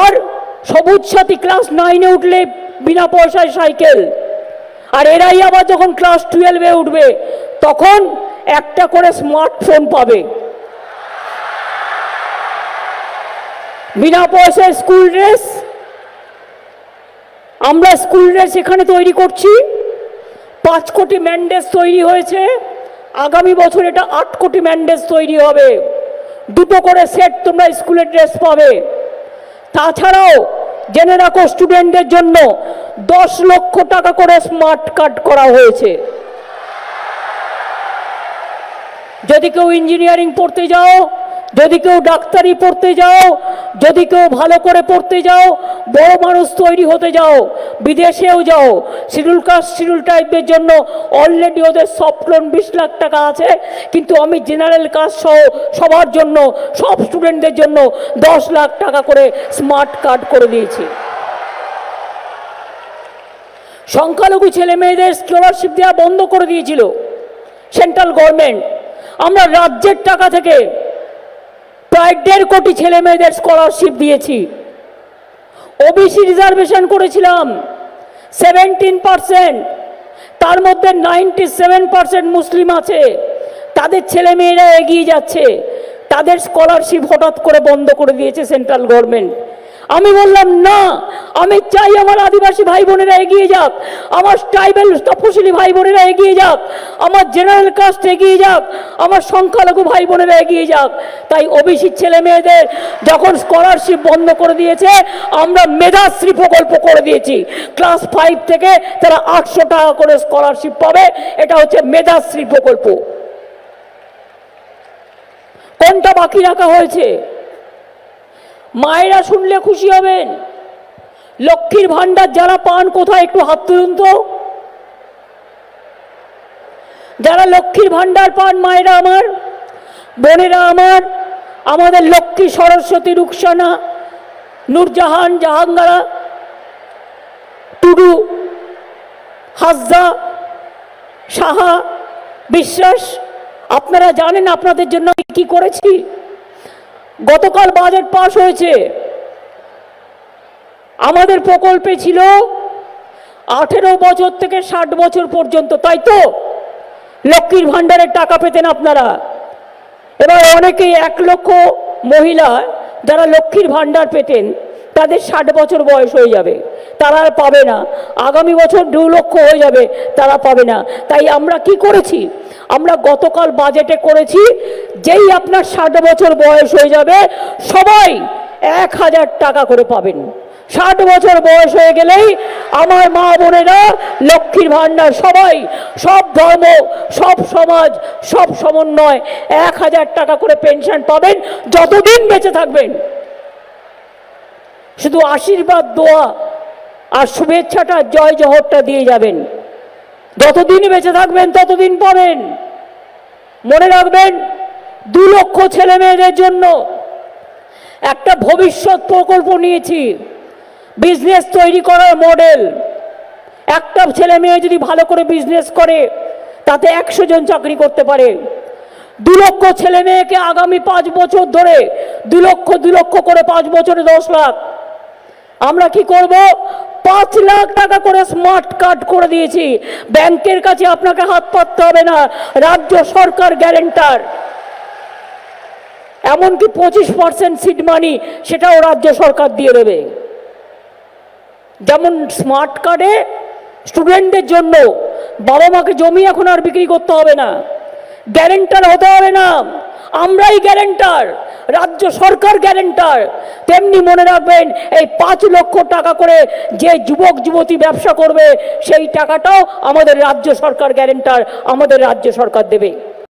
আর সবুজ সাথী ক্লাস নাইনে উঠলে বিনা পয়সায় সাইকেল আর এরাই আবার যখন ক্লাস টুয়েলভে উঠবে, তখন একটা করে স্মার্টফোন পাবে। বিনা পয়সায় স্কুল ড্রেস আমরা স্কুল ড্রেস এখানে তৈরি করছি। পাঁচ কোটি ম্যান্ডেজ তৈরি হয়েছে। আগামী বছর এটা আট কোটি ম্যান্ডেজ তৈরি হবে। দুটো করে সেট তোমরা স্কুলের ড্রেস পাবে। তাছাড়াও জেনে রাখো স্টুডেন্টদের জন্য দশ লক্ষ টাকা করে স্মার্ট কার্ড করা হয়েছে। যদি কেউ ইঞ্জিনিয়ারিং পড়তে যাও, যদি কেউ ডাক্তারি পড়তে যাও যদি কেউ ভালো করে পড়তে যাও, বড় মানুষ তৈরি হতে যাও, বিদেশেও যাও, শিডিউল কাস্ট, শিডিউল টাইপের জন্য অলরেডি ওদের সফট লোন বিশ লাখ টাকা আছে, কিন্তু আমি জেনারেল কাস্ট সহ সবার জন্য, সব স্টুডেন্টদের জন্য দশ লাখ টাকা করে স্মার্ট কার্ড করে দিয়েছি। সংখ্যালঘু ছেলে মেয়েদের স্কলারশিপ দেওয়া বন্ধ করে দিয়েছিল। সেন্ট্রাল গভর্নমেন্ট আমরা রাজ্যের টাকা থেকে প্রায় দেড় কোটি ছেলে মেয়েদের স্কলারশিপ দিয়েছি। ওবিসি রিজার্ভেশন করেছিলাম। সেভেন্টিন পারসেন্ট তার মধ্যে নাইনটি সেভেন পারসেন্ট মুসলিম আছে। তাদের ছেলে মেয়েরা এগিয়ে যাচ্ছে। তাদের স্কলারশিপ হঠাৎ করে বন্ধ করে দিয়েছে সেন্ট্রাল গভর্নমেন্ট আমি বললাম, না আমি চাই আমার আদিবাসী ভাই বোনেরা এগিয়ে যাক। আমার ট্রাইবেল তপশিলি ভাই বোনেরা এগিয়ে যাক। আমার জেনারেল কাস্ট এগিয়ে যাক। আমার সংখ্যালঘু ভাই বোনেরা এগিয়ে যাক। তাই ওবিসি ছেলে মেয়েদের যখন স্কলারশিপ বন্ধ করে দিয়েছে, আমরা মেধাশ্রী প্রকল্প করে দিয়েছি। ক্লাস ফাইভ থেকে তারা আটশো টাকা করে স্কলারশিপ পাবে। এটা হচ্ছে মেধাশ্রী প্রকল্প। কোনটা বাকি রাখা হয়েছে? মায়েরা শুনলে খুশি হবেন। লক্ষ্মীর ভাণ্ডার যারা পান, কোথায় একটু হাত তুলুন তো। যারা লক্ষ্মীর ভাণ্ডার পান, মায়েরা আমার, বোনেরা আমার, আমাদের লক্ষ্মী সরস্বতী রুকসানা, নূরজাহান, জাহাঙ্গারা, টুডু হাসদা সাহা, বিশ্বাস, আপনারা জানেন আপনাদের জন্য আমি কি করেছি? গতকাল বাজেট পাশ হয়েছে। আমাদের প্রকল্পে ছিল আঠেরো বছর থেকে ষাট বছর পর্যন্ত, তাই তো? লক্ষ্মীর ভাণ্ডারের টাকা পেতেন আপনারা। এবার অনেকেই এক লক্ষ মহিলা যারা লক্ষ্মীর ভাণ্ডার পেতেন, তাদের ষাট বছর বয়স হয়ে যাবে। তারা আর পাবে না। আগামী বছর দু লক্ষ হয়ে যাবে, তারা পাবে না। তাই আমরা কি করেছি? আমরা গতকাল বাজেটে করেছি, যেই আপনার ষাট বছর বয়স হয়ে যাবে, সবাই এক হাজার টাকা করে পাবেন। ষাট বছর বয়স হয়ে গেলেই আমার মা বোনেরা লক্ষ্মীর ভাণ্ডার সবাই, সব ধর্ম, সব সমাজ, সব সমন্বয়, এক হাজার টাকা করে পেনশন পাবেন, যতদিন বেঁচে থাকবেন। শুধু আশীর্বাদ, দোয়া আর শুভেচ্ছাটা, জয় জহরটা দিয়ে যাবেন। যতদিন বেঁচে থাকবেন, ততদিন পাবেন। মনে রাখবেন, দু লক্ষ ছেলে মেয়েদের জন্য একটা ভবিষ্যৎ প্রকল্প নিয়েছি। বিজনেস তৈরি করার মডেল একটা ছেলে মেয়ে যদি ভালো করে বিজনেস করে, তাতে একশো জন চাকরি করতে পারে। দু লক্ষ ছেলে মেয়েকে আগামী পাঁচ বছর ধরে, দু লক্ষ দু লক্ষ করে পাঁচ বছরে দশ লাখ। আমরা কি করব? পাঁচ লাখ টাকা করে স্মার্ট কার্ড করে দিয়েছি। ব্যাংকের কাছে আপনাকে হাত পাততে হবে না, রাজ্য সরকার গ্যারেন্টার এমনকি পঁচিশ পার্সেন্ট সিট মানি সেটাও রাজ্য সরকার দিয়ে দেবে। যেমন স্মার্ট কার্ডে স্টুডেন্টদের জন্য বাবা মাকে জমি এখন আর বিক্রি করতে হবে না। গ্যারেন্টার হতে হবে না। আমরাই গ্যারেন্টার রাজ্য সরকার গ্যারেন্টার তেমনি মনে রাখবেন, এই পাঁচ লক্ষ টাকা করে যে যুবক, যুবতী ব্যবসা করবে, সেই টাকাটাও আমাদের রাজ্য সরকার গ্যারেন্টার আমাদের রাজ্য সরকার দেবে।